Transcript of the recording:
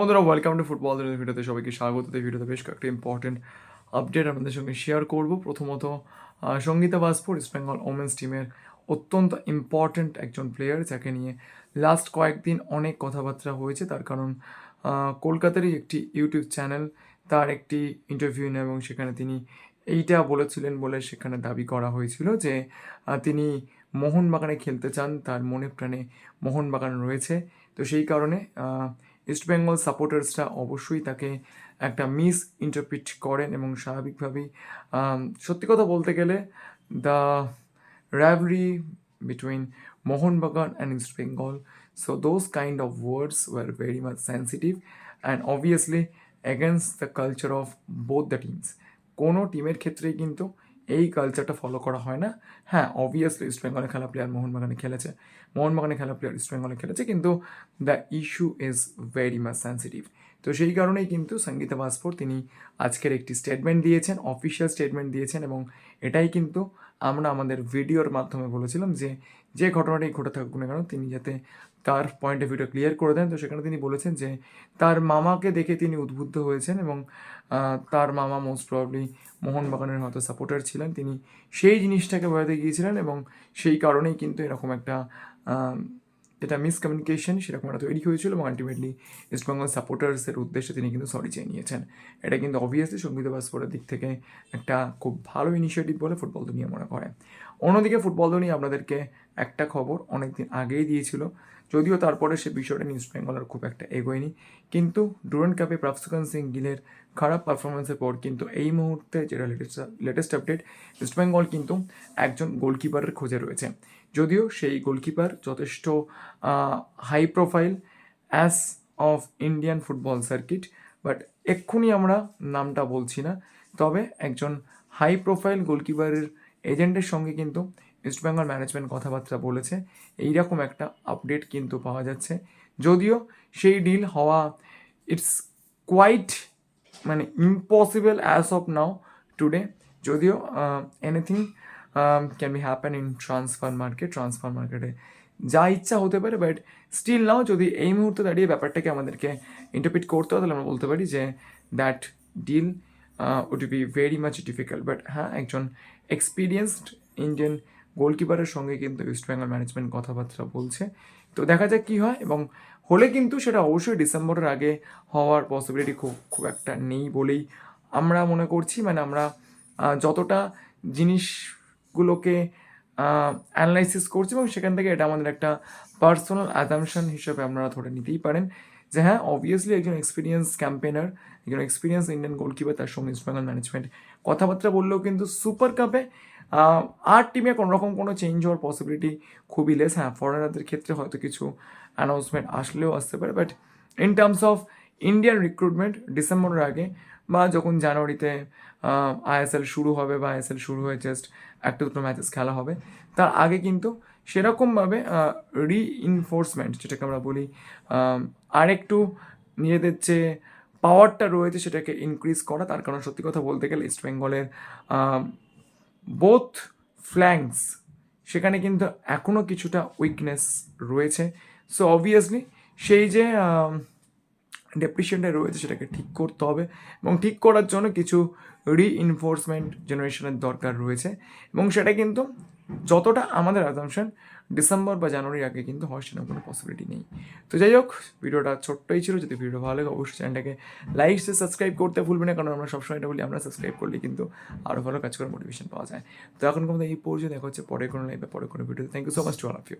বন্ধুরা welcome to football ভিডিওতে সবাইকে স্বাগত। এই ভিডিওতে বেশ কয়েকটা ইম্পর্টেন্ট আপডেট আপনাদের সঙ্গে শেয়ার করব। প্রথমত Sangita Baspur East Bengal women's টিমের অত্যন্ত ইম্পর্ট্যান্ট একজন প্লেয়ার যাকে নিয়ে লাস্ট কয়েকদিন অনেক কথাবার্তা হয়েছে। তার কারণ কলকাতারই একটি ইউটিউব চ্যানেল তার একটি ইন্টারভিউ নেয় এবং সেখানে তিনি এইটা বলেছিলেন বলে সেখানে দাবি করা হয়েছিল যে তিনি মোহনবাগানে খেলতে চান। তার মনে প্রাণে মোহনবাগান রয়েছে। তো সেই কারণে ইস্টবেঙ্গল সাপোর্টার্সরা অবশ্যই তাকে একটা মিস ইন্টারপ্রিট করেন এবং স্বাভাবিকভাবেই সত্যি কথা বলতে গেলে the rivalry between Mohun Bagan and East Bengal so those kind of words were very much sensitive and obviously against the culture of both the teams কোনো টিমের ক্ষেত্রেই কিন্তু এই কালচারটা ফলো করা হয় না। হ্যাঁ অবভিয়াসলি ইস্ট বেঙ্গলে খেলা প্লেয়ার মোহনবাগানে খেলেছে। মোহনবাগানে খেলা প্লেয়ার ইস্ট বেঙ্গলে খেলেছে, কিন্তু the issue is very much sensitive তো সেই কারণেই কিন্তু সঙ্গীতা বাসপুর তিনি আজকের একটি স্টেটমেন্ট দিয়েছেন অফিসিয়াল স্টেটমেন্ট দিয়েছেন এবং এটাই কিন্তু আমরা আমাদের ভিডিওর মাধ্যমে বলেছিলাম যে যে ঘটনাটি ঘটে থাকুক না কেন তিনি যাতে তার পয়েন্ট অফ ভিউটা ক্লিয়ার করে দেন। তো সেখানে তিনি বলেছেন যে তার মামাকে দেখে তিনি উদ্বুদ্ধ হয়েছেন এবং তার মামা মোস্ট প্রবলি মোহনবাগানের হয়তো সাপোর্টার ছিলেন। তিনি সেই জিনিসটাকে বোঝাতে গিয়েছিলেন এবং সেই কারণেই কিন্তু এরকম একটা যেটা মিসকমিউনিকেশন সেরকম একটা তৈরি হয়েছিল এবং আলটিমেটলি ইস্টবেঙ্গল সাপোর্টার্সের উদ্দেশ্যে তিনি কিন্তু সরি চেয়ে নিয়েছেন এটা কিন্তু অবভিয়াসলি সংগীত ভাস্করের দিক থেকে একটা খুব ভালো ইনিশিয়েটিভ বলে ফুটবল দুনিয়া মনে করে। অন্যদিকে ফুটবল দুনিয়া আপনাদেরকে একটা খবর অনেকদিন আগেই দিয়েছিল যদিও তারপরে সে বিষয়টা নিয়ে ইস্ট বেঙ্গল খুব একটা এগোয়নি। কিন্তু ডুরান্ড কাপে প্রাফসুকান সিং গিলের খারাপ পারফরমেন্সের পর কিন্তু এই মুহূর্তে যেটা latest latest update East Bengal কিন্তু একজন গোলকিপারের খোঁজে রয়েছে। যদিও সেই গোলকিপার যথেষ্ট high profile as of Indian football circuit but এক্ষুনি আমরা নামটা বলছি না। তবে একজন হাই প্রোফাইল গোলকিপারের এজেন্টের সঙ্গে কিন্তু ইস্টবেঙ্গল ম্যানেজমেন্ট কথাবার্তা বলেছে। এইরকম একটা আপডেট কিন্তু পাওয়া যাচ্ছে। যদিও সেই ডিল হওয়া ইটস কোয়াইট মানে impossible as of now today যদিও anything can be happen in transfer market transfer মার্কেটে যা ইচ্ছা হতে পারে বাট স্টিল নাও যদি এই মুহূর্তে দাঁড়িয়ে ব্যাপারটাকে আমাদেরকে ইন্টারপ্রিট করতে হয়, তাহলে আমরা বলতে পারি যে that deal would be very much difficult but হ্যাঁ একজন এক্সপিরিয়েন্সড ইন্ডিয়ান গোলকিপারের সঙ্গে কিন্তু ইস্ট বেঙ্গল ম্যানেজমেন্ট কথাবার্তা বলছে। তো দেখা যাক কী হয় এবং হলে কিন্তু সেটা অবশ্যই ডিসেম্বরের আগে হওয়ার পসিবিলিটি খুব খুব একটা নেই বলেই আমরা মনে করছি। মানে আমরা যতটা জিনিসগুলোকে অ্যানালাইসিস করছি এবং সেখান থেকে এটা আমাদের একটা পার্সোনাল অ্যাজামশন হিসেবে আপনারা ধরে নিতেই পারেন যে হ্যাঁ অবভিয়াসলি একজন এক্সপিরিয়েন্স ক্যাম্পেনার একজন এক্সপিরিয়েন্স ইন্ডিয়ান গোলকিপার তার সঙ্গে ইস্ট বেঙ্গল ম্যানেজমেন্ট কথাবার্তা বললেও কিন্তু সুপার কাপে আর টিমে কোনো রকম কোনো চেঞ্জ হওয়ার পসিবিলিটি খুবই লেস হ্যাঁ ফরেনারদের ক্ষেত্রে হয়তো কিছু অ্যানাউন্সমেন্ট আসলেও আসতে পারে। But in terms of Indian recruitment ডিসেম্বরের আগে বা যখন জানুয়ারিতে আইএসএল শুরু হবে বা আইএসএল শুরু হয়ে জাস্ট একটা দুটো ম্যাচেস খেলা হবে, তার আগে কিন্তু সেরকমভাবে রিইনফোর্সমেন্ট যেটাকে আমরা বলি আরেকটু নিজেদের যে পাওয়ারটা রয়েছে সেটাকে ইনক্রিজ করা, তার কারণ সত্যি কথা বলতে গেলে ইস্ট বেঙ্গলের বোথ ফ্ল্যাঙ্কস সেখানে কিন্তু এখনও কিছুটা উইকনেস রয়েছে। সো অবভিয়াসলি সেই যে ডেপ্রিসিয়েন্টটা রয়েছে সেটাকে ঠিক করতে হবে এবং ঠিক করার জন্য কিছু রিইনফোর্সমেন্ট জেনারেশনের দরকার রয়েছে এবং সেটা কিন্তু যতটা আমাদের অ্যাজামশন ডিসেম্বর বা জানুয়ারির আগে কিন্তু হওয়ার সেরকম কোনো পসিবিলিটি নেই। তো যাই হোক, ভিডিওটা ছোট্টই ছিল, যদি ভিডিও ভালো লাগে অবশ্যই চ্যানেলটাকে লাইক শেয়ার সাবস্ক্রাইব করতে ভুলবে না, কারণ আমরা সবসময় এটা বলি, আমরা সাবস্ক্রাইব করলে কিন্তু আরও ভালো কাজ করার মোটিভেশন পাওয়া যায়। তো এখন কোনো এই পর্যন্ত দেখা হচ্ছে পরে কোনো লাইভে পরে কোনো video thank you so much to all of you